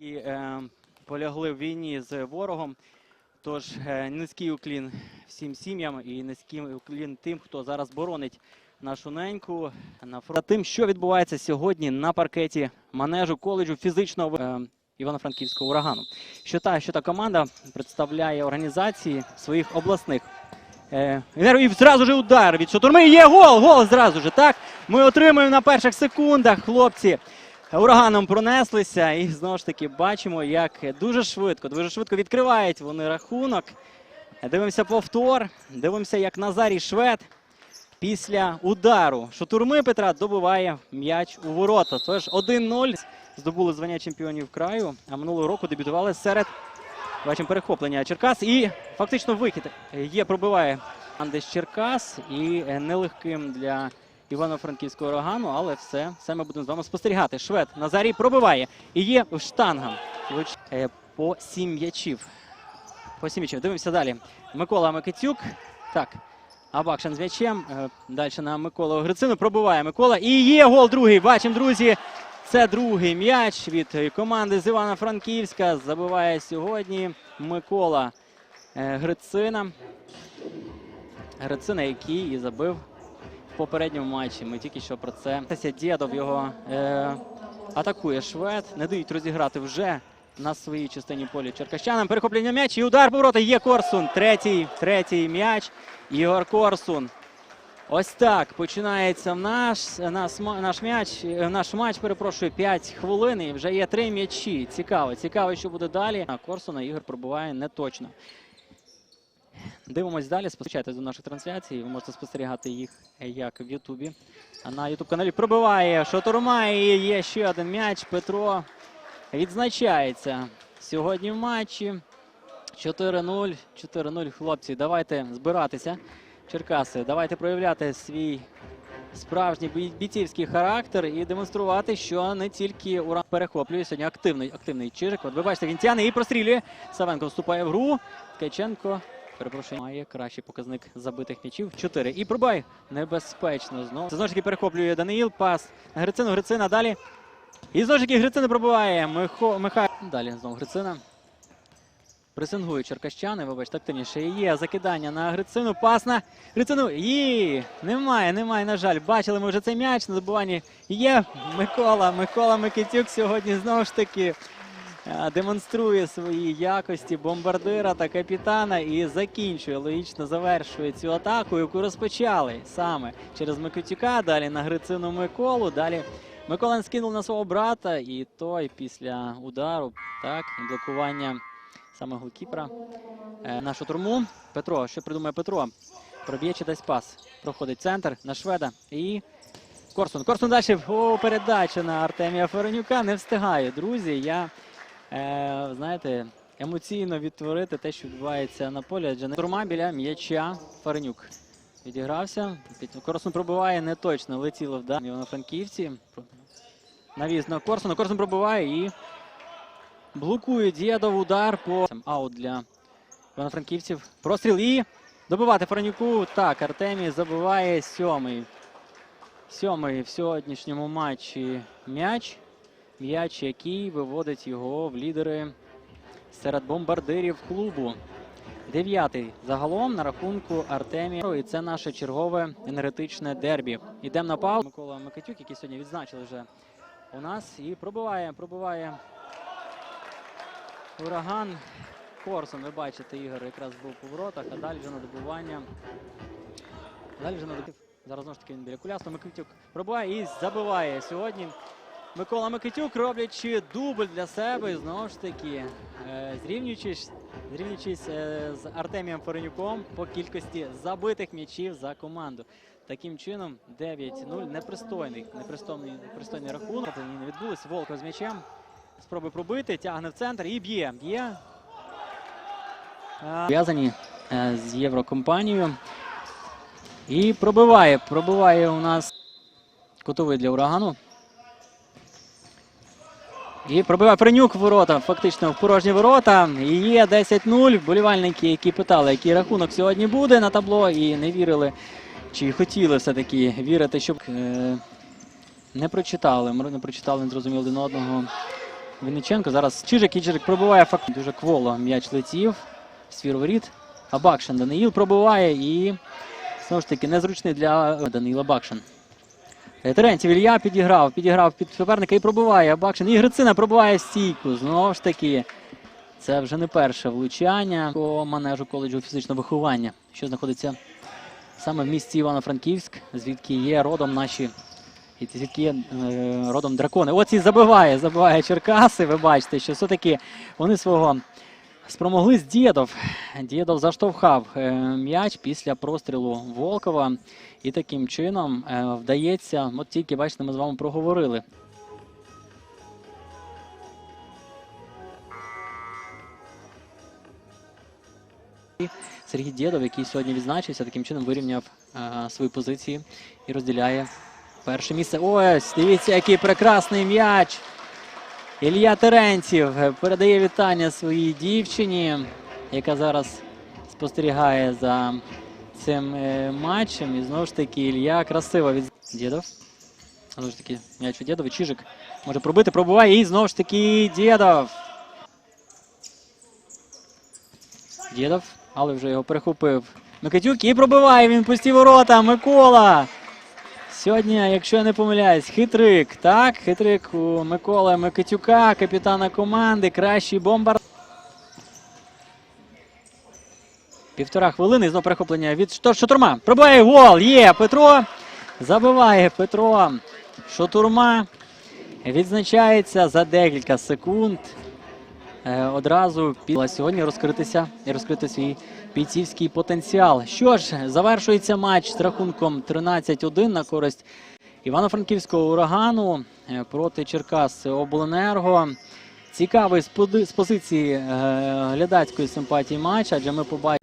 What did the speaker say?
які е, полягли в війні з ворогом. Тож е, низький уклін всім сім'ям і низький уклін тим, хто зараз боронить нашу неньку на фронті. Тим, що відбувається сьогодні на паркеті манежу коледжу фізичного е, Івано-Франківського урагану. Що та, що та команда представляє організації своїх обласних. І зразу ж удар від Шатурми. Є гол! Гол зразу ж. Так, ми отримуємо на перших секундах, хлопці. Ураганом пронеслися, і знову ж таки бачимо, як дуже швидко, дуже швидко відкривають вони рахунок. Дивимося повтор. Дивимося, як Назарій Швед після удару шатурми Петра добиває м'яч у ворота. Тож 1-0 здобули звання чемпіонів краю, а минулого року дебютували серед бачимо перехоплення Черкас. І фактично вихід є, пробиває з Черкас і нелегким для Івано-Франківського урагану, але все, все ми будемо з вами спостерігати. Швед Назарій пробиває. І є штанга. Е, По сім м'ячів. По сім м'ячів. Дивимося далі. Микола Микитюк. Так. Абакшин з м'ячем. Е, Далі на Миколу Грицину. Пробиває Микола. І є гол другий. Бачимо, друзі. Це другий м'яч від команди з Івано-Франківська. Забиває сьогодні Микола е, Грицина. Грицина, який і забив попередньому матчі. Ми тільки що про це. Дєдов його е, атакує швед. Не дають розіграти вже на своїй частині полі черкащанам. Перехоплення м'яч і удар поворота. Є Корсун. Третій, третій м'яч. Ігор Корсун. Ось так починається наш, наш, наш м'яч. е, Наш матч, перепрошую, 5 хвилин. І вже є три м'ячі. Цікаво, цікаво, що буде далі. А Корсуна Ігор пробуває не точно. Дивимось далі. Спостерігайте до наших трансляцій. Ви можете спостерігати їх е, як в Ютубі. А на Ютуб каналі пробиває Шатурма. І є ще один м'яч. Петро відзначається сьогодні в матчі. 4-0. 4-0. Хлопці, давайте збиратися. Черкаси, давайте проявляти свій справжній бій- бійцівський характер і демонструвати, що не тільки уран перехоплює сьогодні активний, активний Чижик. От ви бачите, він тяне і прострілює. Савенко вступає в гру. Ткаченко. Перепрошую, має кращий показник забитих м'ячів. 4. І пробай. Небезпечно знову. Це знову ж таки перехоплює Даниїл. Пас на Грицину. Грицина далі. І знову ж таки Грицина пробиває. Михо... Михайло. Далі знову Грицина. Пресингують черкащани, вибачте, активніше. Є закидання на Грицину. Пас на Грицину. Є! Немає, немає, на жаль. Бачили ми вже цей м'яч на забуванні. Є Микола. Микола Микитюк сьогодні знову ж таки демонструє свої якості бомбардира та капітана і закінчує, логічно завершує цю атаку, яку розпочали саме через Микитюка. Далі на Грицину Миколу. Далі Микола скинув на свого брата, і той після удару, так, і блокування саме голкіпера. Е, нашу турму. Петро, що придумає Петро? Проб'є чи дасть пас. Проходить центр на шведа. І Корсун. Корсун далі. Передача на Артемія Ференюка. Не встигаю, друзі. Я, знаєте, емоційно відтворити те, що відбувається на полі. Адже турма біля м'яча Ференюк. Відігрався. Корсун пробиває не точно. Летіло в дані на франківці. Навіз на Корсуна. Корсун пробиває і блокує Дєдов удар по аут для івано-франківців. Простріл і добивати Франюку. Так, Артемій забиває сьомий. Сьомий в сьогоднішньому матчі м'яч. М'яч, який виводить його в лідери серед бомбардирів клубу. Дев'ятий загалом на рахунку Артемія. І це наше чергове енергетичне дербі. Йдемо на паузу. Микола Микитюк, який сьогодні відзначили вже у нас. І пробиває, пробиває ураган. Корсун, ви бачите, Ігор якраз був по воротах, а далі вже на добування. Далі вже на добив. Зараз знову ж таки він біля кулясту. Микитюк пробиває і забиває сьогодні. Микола Микитюк, роблячи дубль для себе, і знову ж таки, е, зрівнюючись, зрівнюючись е, з Артемієм Форенюком по кількості забитих м'ячів за команду. Таким чином, 9-0, непристойний, непристойний, непристойний рахунок. Не відбулось. Волков з м'ячем. Спроби пробити, тягне в центр і б'є. Б'є. Зв'язані е, з Єврокомпанією. І пробиває. Пробиває у нас кутовий для урагану. І пробиває Френюк в ворота, фактично в порожні ворота. І є 10-0. Вболівальники, які питали, який рахунок сьогодні буде на табло, і не вірили, чи хотіли все-таки вірити, щоб е, не прочитали. Не прочитали, не зрозуміли один одного. Вінниченко. Зараз Чижик і Чижик пробиває факт. Дуже кволо м'яч летів в сфіру воріт. А Бакшин Даниїл пробиває і знову ж таки незручний для Даниїла Бакшин. Е, Терентів Ілля підіграв, підіграв під суперника і пробиває. Бакшин. І Грицина пробиває стійку. Знову ж таки, це вже не перше влучання по манежу коледжу фізичного виховання, що знаходиться саме в місті Івано-Франківськ, звідки є родом наші. І звідки є е, родом дракони. От і забиває, забиває Черкаси. Ви бачите, що все-таки вони свого спромогли з Дєдов. Дєдов заштовхав е, м'яч після прострілу Волкова. І таким чином е, вдається, от тільки бачите, ми з вами проговорили. Сергій Дєдов, який сьогодні відзначився, таким чином вирівняв е, свої позиції і розділяє перше місце. Ось, дивіться, який прекрасний м'яч. Ілля Терентів е, передає вітання своїй дівчині, яка зараз спостерігає за цим е, матчем. І знову ж таки Ілля красиво від Дєдов. Знову ж таки, м'яч від Дєдова. Чижик може пробити, пробуває. І знову ж таки Дєдов. Дєдов, але вже його перехопив Микитюк і пробиває він пусті ворота. Микола. Сьогодні, якщо я не помиляюсь, хитрик. Так, хитрик у Миколи Микитюка, капітана команди, кращий бомбар. Півтора хвилини. Знову перехоплення від Шатурма. Пробиває гол. Є Петро. Забиває Петро. Шатурма. Відзначається за декілька секунд. Е, одразу після сьогодні розкритися і розкрити свій бійцівський потенціал. Що ж, завершується матч з рахунком 13-1 на користь Івано-Франківського урагану е, проти Черкас Обленерго. Цікавий з позиції е, глядацької симпатії матч, адже ми побачили.